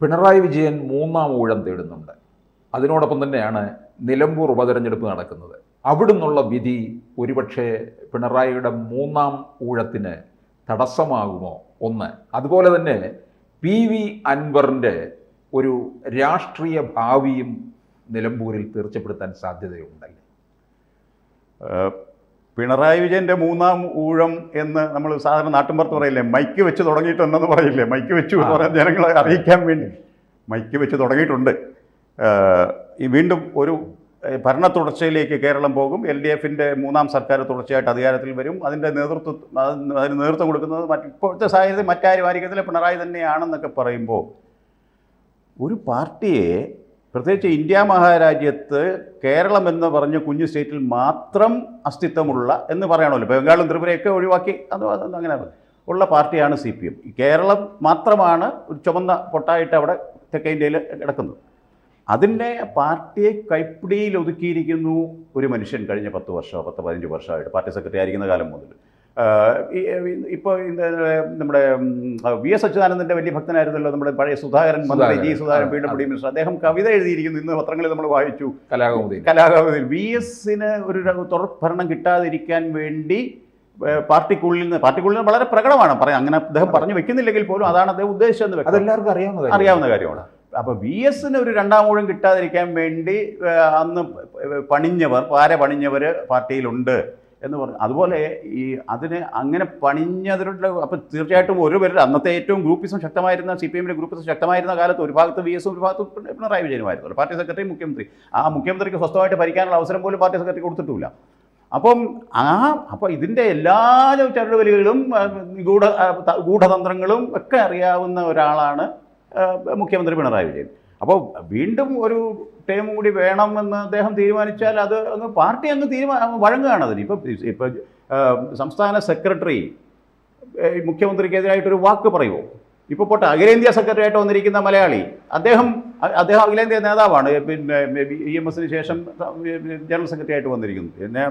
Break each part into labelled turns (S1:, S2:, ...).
S1: പിണറായി വിജയൻ മൂന്നാം ഊഴം തേടുന്നുണ്ട്. അതിനോടൊപ്പം തന്നെയാണ് നിലമ്പൂർ ഉപതെരഞ്ഞെടുപ്പ് നടക്കുന്നത്. അവിടുന്നുള്ള വിധി ഒരുപക്ഷെ പിണറായിയുടെ മൂന്നാം ഊഴത്തിന് തടസ്സമാകുമോ ഒന്ന്. അതുപോലെ തന്നെ പി വി അൻവറിന്റെ ഒരു രാഷ്ട്രീയ ഭാവിയും നിലമ്പൂരിൽ തീർച്ചപ്പെടുത്താൻ സാധ്യതയുണ്ടല്ലേ?
S2: പിണറായി വിജയന്റെ മൂന്നാം ഊഴം എന്ന് നമ്മൾ സാധാരണ നാട്ടിൻപുറത്ത് പറയില്ലേ? മൈക്ക് വെച്ച് തുടങ്ങിയിട്ടുണ്ടെന്ന് പറയില്ലേ? മൈക്ക് വെച്ചു എന്ന് പറയാൻ ജനങ്ങളെ അറിയിക്കാൻ വേണ്ടി. മൈക്ക് വെച്ച് തുടങ്ങിയിട്ടുണ്ട്. ഈ വീണ്ടും ഒരു ഭരണ തുടർച്ചയിലേക്ക് കേരളം പോകും. എൽ ഡി എഫിന്റെ മൂന്നാം സർക്കാർ തുടർച്ചയായിട്ട് അധികാരത്തിൽ വരും. അതിന്റെ നേതൃത്വം അതിന് നേതൃത്വം കൊടുക്കുന്നത് മറ്റ് ഇപ്പോഴത്തെ സാഹചര്യത്തിൽ മറ്റാരും ആയിരിക്കത്തില്ല. പിണറായി തന്നെയാണെന്നൊക്കെ പറയുമ്പോൾ ഒരു പാർട്ടിയെ പ്രത്യേകിച്ച് ഇന്ത്യ മഹാരാജ്യത്ത് കേരളം എന്ന് പറഞ്ഞ കുഞ്ഞു സ്റ്റേറ്റിൽ മാത്രം അസ്തിത്വമുള്ള എന്ന് പറയണമല്ലോ ബംഗാളും ത്രിപുരയൊക്കെ ഒഴിവാക്കി. അത് അങ്ങനെ ഉള്ള പാർട്ടിയാണ് സി പി എം കേരളം മാത്രമാണ് ഒരു ചുമന്ന പൊട്ടായിട്ട് അവിടെ തെക്കേ ഇന്ത്യയിൽ കിടക്കുന്നത്. അതിന്റെ പാർട്ടിയെ കൈപ്പിടിയിൽ ഒതുക്കിയിരിക്കുന്നു ഒരു മനുഷ്യൻ കഴിഞ്ഞ പത്ത് വർഷമോ പത്ത് പതിനഞ്ച് വർഷമായിട്ട് പാർട്ടി സെക്രട്ടറി ആയിരിക്കുന്ന കാലം മുതൽ. ഇപ്പോൾ നമ്മുടെ വി എസ് അച്യുതാനന്ദന്റെ വലിയ ഭക്തനായിരുന്നല്ലോ നമ്മുടെ പഴയ സുധാകരൻ മന്ത്രി G Sudhakaran P W minister. അദ്ദേഹം കവിത എഴുതിയിരിക്കുന്നു. ഇന്ന് പത്രങ്ങളിൽ നമ്മൾ വായിച്ചു.
S1: കലാകൗമുദി.
S2: കലാകാവതിൽ വി എസിന് ഒരു തുടർ ഭരണം കിട്ടാതിരിക്കാൻ വേണ്ടി പാർട്ടിക്കുള്ളിൽ നിന്ന് പാർട്ടിക്കുള്ളിൽ നിന്ന് വളരെ പ്രകടമാണ്. പറയാം അങ്ങനെ അദ്ദേഹം പറഞ്ഞു വെക്കുന്നില്ലെങ്കിൽ പോലും അതാണ് അദ്ദേഹം ഉദ്ദേശിച്ചതെന്ന് വെക്കുന്നത്
S1: അതെല്ലാവർക്കും അറിയാവുന്ന
S2: അറിയാവുന്ന കാര്യമാണ്. അപ്പോൾ വി എസിന് ഒരു രണ്ടാം ഊഴം കിട്ടാതിരിക്കാൻ വേണ്ടി അന്ന് പണിഞ്ഞവർ പാര പണിഞ്ഞവർ പാർട്ടിയിലുണ്ട്. എന്ന് പറഞ്ഞു. അതുപോലെ ഈ അതിന് അങ്ങനെ പണിഞ്ഞതിലുള്ള അപ്പം തീർച്ചയായിട്ടും ഒരു പേരുടെ അന്നത്തെ ഏറ്റവും ഗ്രൂപ്പിസം ശക്തമായിരുന്ന സി പി എമ്മിന്റെ ഗ്രൂപ്പിസം ശക്തമായിരുന്ന കാലത്ത് ഒരു ഭാഗത്ത് വി എസും ഒരു ഭാഗത്ത് പിണ- പിണറായി വിജയനുമായിരുന്നു പാർട്ടി സെക്രട്ടറി മുഖ്യമന്ത്രി. ആ മുഖ്യമന്ത്രിക്ക് സ്വസ്ഥമായിട്ട് ഭരിക്കാനുള്ള അവസരം പോലും പാർട്ടി സെക്രട്ടറി കൊടുത്തിട്ടില്ല. അപ്പം ആ അപ്പോൾ ഇതിന്റെ എല്ലാ ചരടുവലികളും ഗൂഢ ഗൂഢതന്ത്രങ്ങളും ഒക്കെ അറിയാവുന്ന ഒരാളാണ് മുഖ്യമന്ത്രി പിണറായി വിജയൻ. അപ്പോൾ വീണ്ടും ഒരു ടേം കൂടി വേണമെന്ന് അദ്ദേഹം തീരുമാനിച്ചാൽ അത് അങ്ങ് പാർട്ടി അങ്ങ് തീരുമാനം വഴങ്ങുകയാണ് അതിന്. ഇപ്പം ഇപ്പം സംസ്ഥാന സെക്രട്ടറി മുഖ്യമന്ത്രിക്കെതിരായിട്ടൊരു വാക്ക് പറയുമോ ഇപ്പോൾ പോട്ടെ അഖിലേന്ത്യാ സെക്രട്ടറി ആയിട്ട് വന്നിരിക്കുന്ന മലയാളി അദ്ദേഹം അദ്ദേഹം അഖിലേന്ത്യാ നേതാവാണ്. പിന്നെ ഇ എം എസിന് ശേഷം ജനറൽ സെക്രട്ടറി ആയിട്ട് വന്നിരിക്കുന്നു. പിന്നെ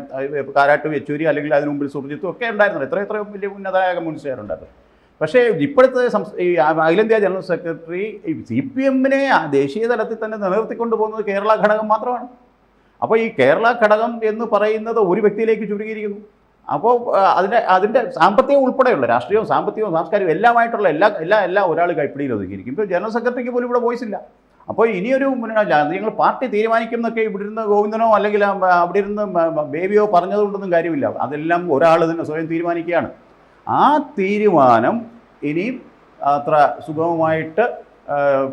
S2: കാരാട്ട് യെച്ചൂരി അല്ലെങ്കിൽ അതിന് മുമ്പിൽ സുർജിത്തും ഒക്കെ ഉണ്ടായിരുന്നു എത്ര എത്ര വലിയ ഉന്നതായ കമ്മ്യൂണിസ്റ്റുകാരുണ്ടായിരുന്നു പക്ഷേ ഇപ്പോഴത്തെ ഈ അഖിലേന്ത്യാ ജനറൽ സെക്രട്ടറി സി പി എമ്മിനെ ദേശീയ തലത്തിൽ തന്നെ നിലനിർത്തിക്കൊണ്ട് പോകുന്നത് കേരള ഘടകം മാത്രമാണ്. അപ്പോൾ ഈ കേരള ഘടകം എന്ന് പറയുന്നത് ഒരു വ്യക്തിയിലേക്ക് ചുരുങ്ങിയിരിക്കുന്നു. അപ്പോൾ അതിന്റെ അതിന്റെ സാമ്പത്തികം ഉൾപ്പെടെയുള്ള രാഷ്ട്രീയവും സാമ്പത്തികവും സാംസ്കാരികവും എല്ലാമായിട്ടുള്ള എല്ലാ എല്ലാ എല്ലാ ഒരാൾ കൈപ്പിടിയിൽ ഒതുക്കിയിരിക്കും ഇപ്പോൾ ജനറൽ സെക്രട്ടറിക്ക് പോലും ഇവിടെ വോയിസ് ഇല്ല. അപ്പോൾ ഇനിയൊരു മുന്നണി നിങ്ങൾ പാർട്ടി തീരുമാനിക്കും എന്നൊക്കെ ഇവിടെ ഇരുന്ന് ഗോവിന്ദനോ അല്ലെങ്കിൽ അവിടെ ഇരുന്ന് ബേബിയോ പറഞ്ഞതുകൊണ്ടൊന്നും കാര്യമില്ല. അതെല്ലാം ഒരാൾ തന്നെ സ്വയം തീരുമാനിക്കുകയാണ്. ആ തീരുമാനം ഇനിയും അത്ര സുഗമമായിട്ട്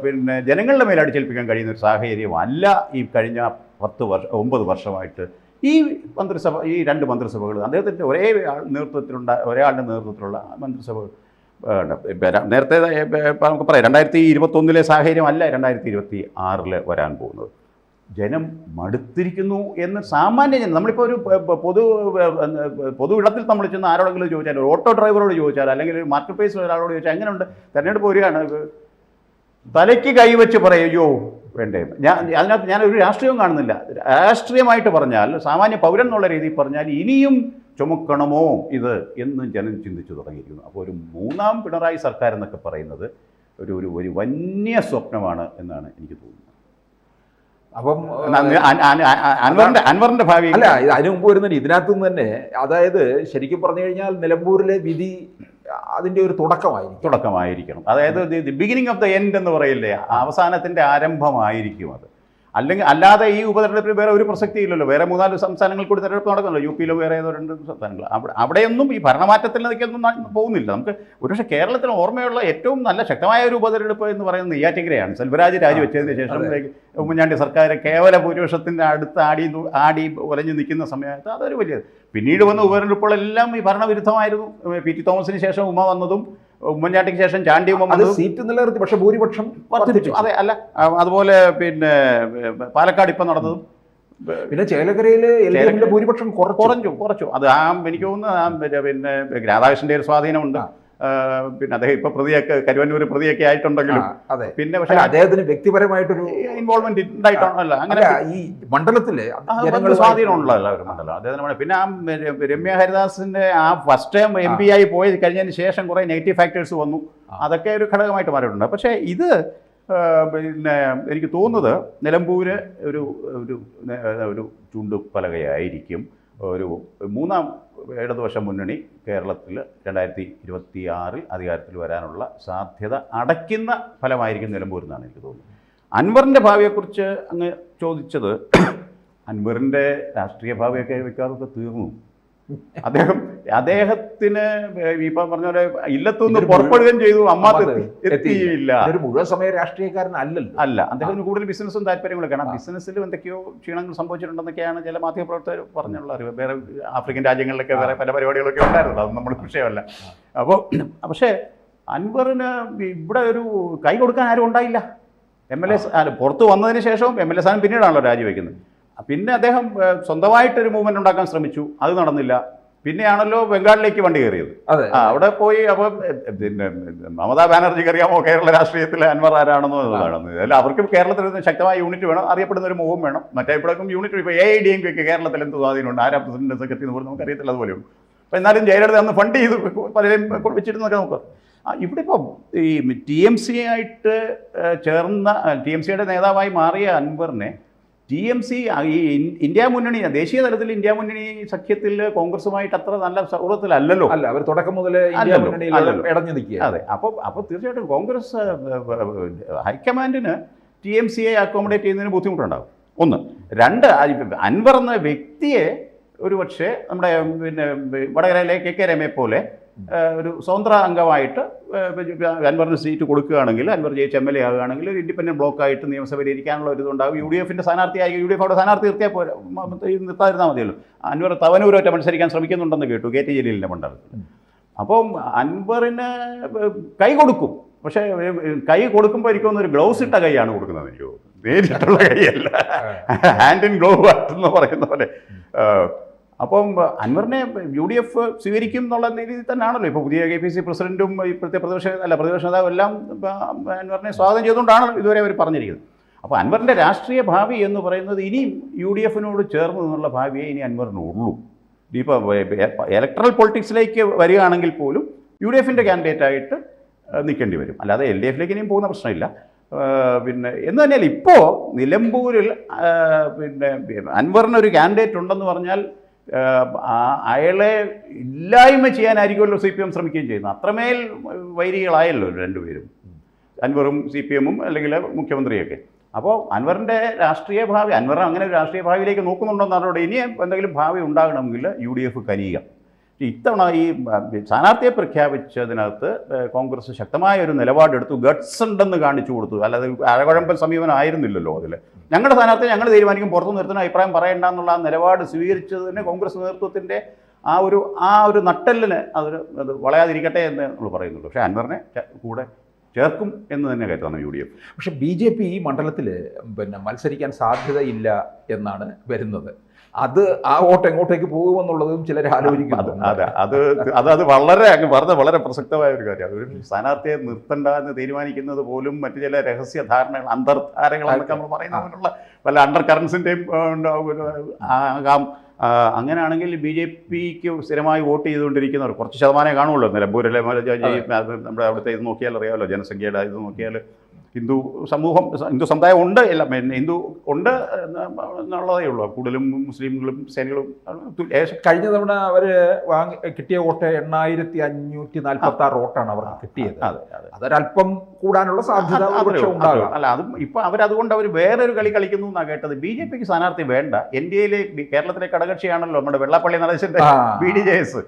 S2: പിന്നെ ജനങ്ങളുടെ മേൽ അടിച്ചേൽപ്പിക്കാൻ കഴിയുന്ന ഒരു സാഹചര്യമല്ല ഈ കഴിഞ്ഞ പത്ത് വർഷം ഒമ്പത് വർഷമായിട്ട്. ഈ മന്ത്രിസഭ ഈ രണ്ട് മന്ത്രിസഭകൾ അദ്ദേഹത്തിന്റെ ഒരേ നേതൃത്വത്തിലുണ്ട ഒരാളുടെ നേതൃത്വത്തിലുള്ള മന്ത്രിസഭകൾ നേരത്തെ നമുക്ക് പറയാം രണ്ടായിരത്തി ഇരുപത്തൊന്നിലെ സാഹചര്യമല്ല രണ്ടായിരത്തി ഇരുപത്തി ആറിൽ വരാൻ പോകുന്നത്. ജനം മടുത്തിരിക്കുന്നു എന്ന് സാമാന്യ ജനം നമ്മളിപ്പോൾ ഒരു പൊതു പൊതു ഇടത്തിൽ നമ്മൾ ചെന്ന് ആരോടെങ്കിലും ചോദിച്ചാൽ ഒരു ഓട്ടോ ഡ്രൈവറോട് ചോദിച്ചാൽ അല്ലെങ്കിൽ ഒരു മാർക്കറ്റ് പ്ലേസിൽ ഒരാളോട് ചോദിച്ചാൽ എങ്ങനെയുണ്ട് തെരഞ്ഞെടുപ്പ് വരികയാണ്. തലയ്ക്ക് കൈവച്ച് പറയും വേണ്ടേ. ഞാൻ അതിനകത്ത് ഞാൻ ഒരു രാഷ്ട്രീയവും കാണുന്നില്ല. രാഷ്ട്രീയമായിട്ട് പറഞ്ഞാൽ സാമാന്യ പൗരൻ എന്നുള്ള രീതിയിൽ പറഞ്ഞാൽ ഇനിയും ചുമക്കണമോ ഇത് എന്ന് ജനം ചിന്തിച്ചു തുടങ്ങിയിരിക്കുന്നു. അപ്പോൾ ഒരു മൂന്നാം പിണറായി സർക്കാർ എന്നൊക്കെ പറയുന്നത് ഒരു ഒരു വന്യ സ്വപ്നമാണ് എന്നാണ് എനിക്ക് തോന്നുന്നത്.
S1: അപ്പം
S2: അൻ- അൻ- അൻ- അൻ- അൻവറിന്റെ അൻവറിന്റെ ഭാവി
S1: അല്ല ഇത് അതിനു മുമ്പ് വരുന്നുണ്ട് ഇതിനകത്തു നിന്ന് തന്നെ അതായത് ശരിക്കും പറഞ്ഞു കഴിഞ്ഞാൽ നിലമ്പൂരിലെ വിധി അതിന്റെ ഒരു തുടക്കമായിരിക്കും.
S2: തുടക്കമായിരിക്കണം. അതായത് the beginning of the end എന്ന് പറയില്ലേ അവസാനത്തിന്റെ ആരംഭമായിരിക്കും അത്. അല്ലെങ്കിൽ അല്ലാതെ ഈ ഉപതെരഞ്ഞെടുപ്പിൽ വേറെ ഒരു പ്രസക്തി ഇല്ലല്ലോ. വേറെ മൂന്നാൽ സംസ്ഥാനങ്ങൾ കൂടി തെരഞ്ഞെടുപ്പ് നടക്കുമല്ലോ യു പിയിലോ വേറെ ഏതോ രണ്ട് സംസ്ഥാനങ്ങൾ. അവിടെ അവിടെയൊന്നും ഈ ഭരണമാറ്റത്തിലേക്കൊന്നും നിൽക്കുന്ന പോകുന്നില്ല. നമുക്ക് ഒരുപക്ഷെ കേരളത്തിന് ഓർമ്മയുള്ള ഏറ്റവും നല്ല ശക്തമായ ഒരു ഉപതെരഞ്ഞെടുപ്പ് എന്ന് പറയുന്നത് നെയ്യാറ്റിങ്കരയാണ് സെൽവരാജ് രാജിവെച്ചതിന് ശേഷം ഉമ്മൻചാണ്ടി സർക്കാർ കേവല ഭൂരിപക്ഷത്തിന്റെ അടുത്ത് ആടി ആടി ഉലഞ്ഞു നിൽക്കുന്ന സമയത്ത് അതൊരു വലിയ പിന്നീട് വന്ന ഉപതെരഞ്ഞെടുപ്പുകളെല്ലാം ഈ ഭരണവിരുദ്ധമായിരുന്നു. പി ടി തോമസിന് ശേഷം ഉമ്മ വന്നതും ഉമ്മൻചാണ്ടിക്ക് ശേഷം ചാണ്ടി
S1: അത് സീറ്റ് നിലനിർത്തി പക്ഷെ ഭൂരിപക്ഷം
S2: വർദ്ധിച്ചു. അതെ അല്ല അതുപോലെ പിന്നെ പാലക്കാട് ഇപ്പം നടന്നതും.
S1: പിന്നെ എഫിന്റെ ഭൂരിപക്ഷം കുറച്ചു.
S2: കുറച്ചു. അത് ആ എനിക്ക് തോന്നുന്നു പിന്നെ രാധാകൃഷ്ണന്റെ ഒരു സ്വാധീനമുണ്ട്. പിന്നെ അദ്ദേഹം ഇപ്പൊ പ്രതിയൊക്കെ കരുവന്നൂർ പ്രതിയൊക്കെ ആയിട്ടുണ്ടെങ്കിലും
S1: അതെ.
S2: പിന്നെ
S1: പക്ഷെ അദ്ദേഹത്തിന് വ്യക്തിപരമായിട്ടൊരു
S2: ഇൻവോൾവ്മെന്റ് ഉണ്ടായിട്ടാണല്ല അങ്ങനെ
S1: ഈ മണ്ഡലത്തിലെ ജനങ്ങൾ
S2: സ്വാധീനമുള്ള എല്ലാവരും മണ്ഡലം. അദ്ദേഹത്തിന് പിന്നെ ആ രമ്യ ഹരിദാസിന്റെ ആ ഫസ്റ്റ് ടൈം എം പി ആയി പോയി കഴിഞ്ഞതിന് ശേഷം കുറെ നെഗറ്റീവ് ഫാക്ടേഴ്സ് വന്നു. അതൊക്കെ ഒരു ഘടകമായിട്ട് മാറിയിട്ടുണ്ട്. പക്ഷേ ഇത് പിന്നെ എനിക്ക് തോന്നുന്നത് നിലമ്പൂര് ഒരു ഒരു ഒരു ചൂണ്ടുപലകയായിരിക്കും ഒരു മൂന്നാം ഇടതുപക്ഷ മുന്നണി കേരളത്തിൽ രണ്ടായിരത്തി ഇരുപത്തി ആറിൽ അധികാരത്തിൽ വരാനുള്ള സാധ്യത അടയ്ക്കുന്ന ഫലമായിരിക്കും നിലമ്പൂരെന്നാണ് എനിക്ക് തോന്നുന്നത്. അൻവറിന്റെ ഭാവിയെക്കുറിച്ച് അങ്ങ് ചോദിച്ചത് അൻവറിന്റെ രാഷ്ട്രീയ ഭാവിയൊക്കെ വയ്ക്കാറൊക്കെ തീർന്നു. അദ്ദേഹം അദ്ദേഹത്തിന് ഇപ്പൊ പറഞ്ഞ പോലെ ഇല്ലത്തുനിന്ന് പുറപ്പെടുകയും ചെയ്തു അമ്മ
S1: അമ്മ എത്തിയില്ല. ഒരു മുഴുവൻ സമയ രാഷ്ട്രീയക്കാരനല്ലല്ലോ
S2: അല്ല അദ്ദേഹത്തിന് കൂടുതൽ ബിസിനസ്സും താല്പര്യങ്ങളൊക്കെ
S1: ആണ്.
S2: ബിസിനസ്സിൽ എന്തൊക്കെയോ ക്ഷീണങ്ങൾ സംഭവിച്ചിട്ടുണ്ടെന്നൊക്കെയാണ് ചില മാധ്യമപ്രവർത്തകർ പറഞ്ഞുള്ള അറിവ്. വേറെ ആഫ്രിക്കൻ രാജ്യങ്ങളിലൊക്കെ വേറെ പല പരിപാടികളൊക്കെ ഉണ്ടായിരുന്നു. അത് നമ്മൾ വിഷയമല്ല. അപ്പോൾ പക്ഷേ അൻവറിന് ഇവിടെ ഒരു കൈ കൊടുക്കാൻ ആരും ഉണ്ടായില്ല. എം എൽ എ പുറത്ത് വന്നതിന് ശേഷവും എം എൽ എ സ്ഥാനം പിന്നീടാണല്ലോ രാജിവെക്കുന്നത്. പിന്നെ അദ്ദേഹം സ്വന്തമായിട്ടൊരു മൂവ്മെന്റ് ഉണ്ടാക്കാൻ ശ്രമിച്ചു. അത് നടന്നില്ല. പിന്നെയാണല്ലോ ബംഗാളിലേക്ക് വണ്ടി കയറിയത്.
S1: അതെ
S2: ആ, അവിടെ പോയി അപ്പം പിന്നെ മമതാ ബാനർജിക്ക് അറിയാമോ കേരള രാഷ്ട്രീയത്തിലെ അൻവർ ആരാണെന്നോ എന്നുള്ളതാണ് അല്ല അവർക്ക് കേരളത്തിൽ ശക്തമായ യൂണിറ്റ് വേണം അറിയപ്പെടുന്ന ഒരു മുഖം വേണം. മറ്റേ ഇപ്പോഴേക്കും യൂണിറ്റ് ഇപ്പോൾ എ ഐ ഡി എം ഒക്കെ കേരളത്തിൽ എന്ത് സ്വാധീനമുണ്ട്? ആരാ പ്രസിഡന്റ് സെക്രട്ടറി എന്ന് പറഞ്ഞാൽ നമുക്കറിയത്തില്ല അതുപോലെ. അപ്പം എന്നാലും ജയലളിത അന്ന് ഫണ്ട് ചെയ്ത് പലരെയും വെച്ചിരുന്നൊക്കെ നമുക്ക്. ഇവിടെ ഇപ്പം ഈ ടി എം സി ആയിട്ട് ചേർന്ന ടി എം സിയുടെ നേതാവായി മാറിയ അൻവറിനെ ടി എം സി ഈ ഇന്ത്യ മുന്നണി ദേശീയ തലത്തിൽ ഇന്ത്യ മുന്നണി സഖ്യത്തിൽ കോൺഗ്രസുമായിട്ട് അത്ര നല്ല സൗഹൃദത്തിലല്ലല്ലോ.
S1: അല്ല അവർ തുടക്കം മുന്നണിയിൽ ഇടഞ്ഞു നിൽക്കുക
S2: അതെ അപ്പോൾ അപ്പോൾ തീർച്ചയായിട്ടും കോൺഗ്രസ് ഹൈക്കമാൻഡിന് ടി എം സിയെ അക്കോമഡേറ്റ് ചെയ്യുന്നതിന് ബുദ്ധിമുട്ടുണ്ടാകും. ഒന്ന്. രണ്ട് അൻവർ എന്ന വ്യക്തിയെ ഒരു പക്ഷേ നമ്മുടെ പിന്നെ വടകരയിലെ കെ കെ രമയെ പോലെ ഒരു സ്വതന്ത്ര അംഗമായിട്ട് അൻവറിന് സീറ്റ് കൊടുക്കുകയാണെങ്കിൽ അൻവർ ജയിച്ച് എം എൽ എ ആകുകയാണെങ്കിൽ ഒരു ഇൻഡിപെൻഡന്റ് ബ്ലോക്കായിട്ട് നിയമസഭയിൽ ഇരിക്കാനുള്ള ഒരു ഇതുണ്ടാകും യു ഡി എഫിന്റെ സ്ഥാനാർത്ഥിയായി യു ഡി എഫ് അവിടെ സ്ഥാനാർത്ഥി നിർത്തിയാൽ പോരാ. ഈ നിർത്താതിരുന്നാൽ മതിയല്ലോ. അൻവർ തവനൂരൊറ്റ മത്സരിക്കാൻ ശ്രമിക്കുന്നുണ്ടെന്ന് കേട്ടു. കെ ടി ജലീലിന്റെ മണ്ഡലത്തിൽ. അപ്പം അൻവറിന് കൈ കൊടുക്കും. പക്ഷേ കൈ കൊടുക്കുമ്പോൾ എനിക്ക് തോന്നുന്നു ഒരു ഗ്ലൗസ് ഇട്ട കൈയാണ് കൊടുക്കുന്നത്. എനിക്ക്. നേരിട്ടുള്ള കൈയല്ല. ഹാൻഡ് ഇൻ ഗ്ലോവ് എന്ന് പറയുന്ന പോലെ. അപ്പം അൻവറിനെ യു ഡി എഫ് സ്വീകരിക്കും എന്നുള്ള രീതിയിൽ തന്നെയാണല്ലോ. ഇപ്പോൾ പുതിയ കെ പി സി പ്രസിഡന്റും ഇപ്പോഴത്തെ പ്രതിപക്ഷ അല്ല പ്രതിപക്ഷ നേതാവും എല്ലാം അൻവറിനെ സ്വാഗതം ചെയ്തുകൊണ്ടാണ് ഇതുവരെ അവർ പറഞ്ഞിരിക്കുന്നത്. അപ്പോൾ അൻവറിന്റെ രാഷ്ട്രീയ ഭാവി എന്ന് പറയുന്നത് ഇനിയും യു ഡി എഫിനോട് ചേർന്ന് നിന്നുള്ള ഭാവിയെ ഇനി അൻവറിനുള്ളൂ. ഇപ്പോൾ ഇലക്ട്രൽ പൊളിറ്റിക്സിലേക്ക് വരികയാണെങ്കിൽ പോലും യു ഡി എഫിന്റെ കാൻഡിഡേറ്റായിട്ട് നിൽക്കേണ്ടി വരും. അല്ലാതെ എൽ ഡി എഫിലേക്ക് ഇനിയും പോകുന്ന പ്രശ്നമില്ല. പിന്നെ എന്ന് തന്നെയല്ല ഇപ്പോൾ നിലമ്പൂരിൽ പിന്നെ അൻവറിനൊരു കാൻഡിഡേറ്റ് ഉണ്ടെന്ന് പറഞ്ഞാൽ അയാളെ ഇല്ലായ്മ ചെയ്യാനായിരിക്കുമല്ലോ സി പി എം ശ്രമിക്കുകയും ചെയ്യുന്നത്. അത്രമേൽ വൈരികളായല്ലോ രണ്ടുപേരും. അൻവറും സി പി എമ്മും അല്ലെങ്കിൽ മുഖ്യമന്ത്രിയൊക്കെ. അപ്പോൾ അൻവറിന്റെ രാഷ്ട്രീയ ഭാവി അൻവർ അങ്ങനെ ഒരു രാഷ്ട്രീയ ഭാവിയിലേക്ക് നോക്കുന്നുണ്ടെന്നതോടെ ഇനി എന്തെങ്കിലും ഭാവി ഉണ്ടാകണമെങ്കിൽ യു ഡി എഫ് കനിയുക. ഇത്തവണ ഈ സ്ഥാനാർത്ഥിയെ പ്രഖ്യാപിച്ചതിനകത്ത് കോൺഗ്രസ് ശക്തമായ ഒരു നിലപാടെടുത്തു. ഗട്ട്സ് ഉണ്ടെന്ന് കാണിച്ചു കൊടുത്തു. അല്ലാതെ അഴകുഴമ്പൻ സമീപനം ആയിരുന്നില്ലല്ലോ അതിൽ ഞങ്ങളുടെ സ്ഥാനാർത്ഥി ഞങ്ങൾ തീരുമാനിക്കും പുറത്തു നിർത്തുന്ന അഭിപ്രായം പറയണ്ട എന്നുള്ള ആ നിലപാട് സ്വീകരിച്ചതിന് കോൺഗ്രസ് നേതൃത്വത്തിന്റെ ആ ഒരു ആ ഒരു നട്ടെല്ലിന് അതൊരു അത് വളയാതിരിക്കട്ടെ എന്ന് നമ്മൾ പറയുന്നുള്ളൂ. പക്ഷേ അൻവറിനെ കൂടെ ചേർക്കും എന്ന് തന്നെ കരുതണം യു ഡി എഫ്
S1: പക്ഷെ ബി ജെ പി ഈ മണ്ഡലത്തിൽ പിന്നെ മത്സരിക്കാൻ സാധ്യതയില്ല എന്നാണ് വരുന്നത് അത് ആ വോട്ട് എങ്ങോട്ടേക്ക് പോകുമെന്നുള്ളതും ചിലർ
S2: അത്
S1: ആലോചിക്കുന്നു
S2: അതെ അത് അത് അത് വളരെ അങ്ങ് പറഞ്ഞ വളരെ പ്രസക്തമായ ഒരു കാര്യം ഒരു സ്ഥാനാർത്ഥിയെ നിർത്തണ്ട എന്ന് തീരുമാനിക്കുന്നത് പോലും മറ്റു ചില രഹസ്യ ധാരണകൾ അന്തർധാരകൾ എന്നൊക്കെ നമ്മൾ പറയുന്ന പോലുള്ള പല അണ്ടർ കറൻസിന്റെയും ആകാം അങ്ങനെയാണെങ്കിൽ ബി ജെ പിക്ക് സ്ഥിരമായി വോട്ട് ചെയ്തുകൊണ്ടിരിക്കുന്നവർ കുറച്ച് ശതമാനമേ കാണുള്ളൂ നിലമ്പൂരിലെ നമ്മുടെ അവിടുത്തെ ഇത് നോക്കിയാൽ അറിയാമല്ലോ ജനസംഖ്യയുടെ ഇത് നോക്കിയാൽ ഹിന്ദു സമൂഹം ഹിന്ദു സമുദായം ഉണ്ട് എല്ലാം പിന്നെ ഹിന്ദു ഉണ്ട് എന്നുള്ളതേ ഉള്ളൂ. കൂടുതലും മുസ്ലിംകളും സേനകളും
S1: കഴിഞ്ഞ തവണ അവർ വാങ്ങി കിട്ടിയ വോട്ട് എണ്ണായിരത്തി അഞ്ഞൂറ്റി നാൽപ്പത്തി ആറ് വോട്ടാണ് അവർക്ക് കിട്ടിയത്.
S2: അതെ അതെ.
S1: അതൊരല്പം കൂടാനുള്ള സാധ്യത ഉണ്ടാകും.
S2: അല്ല അതും ഇപ്പൊ അവരതുകൊണ്ട് അവർ വേറൊരു കളി കളിക്കുന്നു എന്നാണ് കേട്ടത്. ബി ജെ പിക്ക് സ്ഥാനാർത്ഥി വേണ്ട. എൻ ഡി എയിലെ കേരളത്തിലെ കടകക്ഷിയാണല്ലോ നമ്മുടെ Vellappally നടേശന്റെ. B D J S.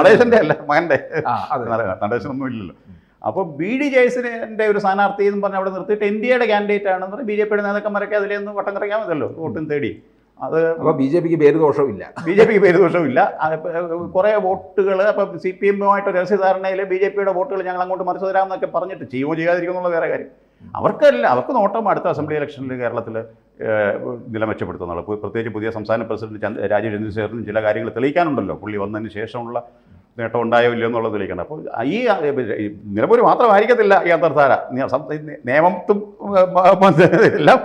S2: നടേശന്റെ അല്ല മകന്റെ. നടേശനൊന്നും ഇല്ലല്ലോ അപ്പോൾ ബി ഡി ജയസിന്റെ ഒരു സ്ഥാനാർത്ഥി എന്ന് പറഞ്ഞ് അവിടെ നിർത്തിയിട്ട് എൻ ഡി എയുടെ കാൻഡിഡേറ്റ് ആണെന്ന് പറഞ്ഞാൽ ബി ജെ പിയുടെ നേതാക്കന്മാരൊക്കെ അതിലേന്ന് വട്ടം കറങ്ങിയാൽ മതിയല്ലോ വോട്ടും തേടി. അത്
S1: അപ്പോൾ ബി ജെ പിക്ക് പേര് ദോഷമില്ല
S2: ബി ജെ പിക്ക് പേര് ദോഷമില്ല കുറേ വോട്ടുകൾ അപ്പം സി പി എമ്മുമായിട്ട് രഹസ്യധാരണയിൽ ബി ജെ പിയുടെ വോട്ടുകൾ ഞങ്ങൾ അങ്ങോട്ട് മറിച്ചു തരാമെന്നൊക്കെ പറഞ്ഞിട്ട് ചെയ്യുമോ ചെയ്യാതിരിക്കുന്നുള്ള വേറെ കാര്യം. അവർക്കല്ല അവർക്ക് നോട്ടം അടുത്ത അസംബ്ലി ഇലക്ഷനിൽ കേരളത്തിൽ നില മെച്ചപ്പെടുത്തുന്നുള്ളൂ പ്രത്യേകിച്ച് പുതിയ സംസ്ഥാന പ്രസിഡന്റ് രാജീവ് ചന്ദ്രശേഖരനും ചില കാര്യങ്ങൾ തെളിയിക്കാനുണ്ടല്ലോ. പുള്ളി വന്നതിന് ശേഷമുള്ള നേട്ടം ഉണ്ടായോ ഇല്ലയോ എന്നുള്ളത് തെളിയിക്കണം. അപ്പോൾ ഈ നിലമ്പൂർ മാത്രമായിരിക്കത്തില്ല ഈ അന്തർധാര. നിയമത്തും എല്ലാം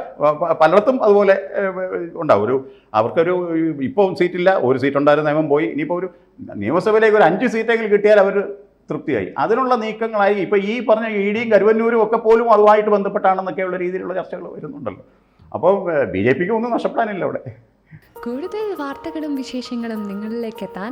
S2: പലയിടത്തും അതുപോലെ ഉണ്ടാവും. ഒരു അവർക്കൊരു ഇപ്പോൾ സീറ്റില്ല ഒരു സീറ്റ് ഉണ്ടായിരുന്ന നിയമം പോയി. ഇനിയിപ്പോൾ ഒരു നിയമസഭയിലേക്ക് ഒരു അഞ്ച് സീറ്റെങ്കിലും കിട്ടിയാൽ അവർ തൃപ്തിയായി. അതിനുള്ള നീക്കങ്ങളായി ഇപ്പോൾ ഈ പറഞ്ഞ ഇ ഡിയും കരുവന്നൂരും ഒക്കെ പോലും അതുമായിട്ട് ബന്ധപ്പെട്ടാണെന്നൊക്കെയുള്ള രീതിയിലുള്ള ചർച്ചകൾ വരുന്നുണ്ടല്ലോ. അപ്പോൾ ബി ജെ പിക്ക് ഒന്നും നഷ്ടപ്പെടാനില്ല അവിടെ.
S3: കൂടുതൽ വാർത്തകളും വിശേഷങ്ങളും നിങ്ങളിലേക്ക് എത്താൻ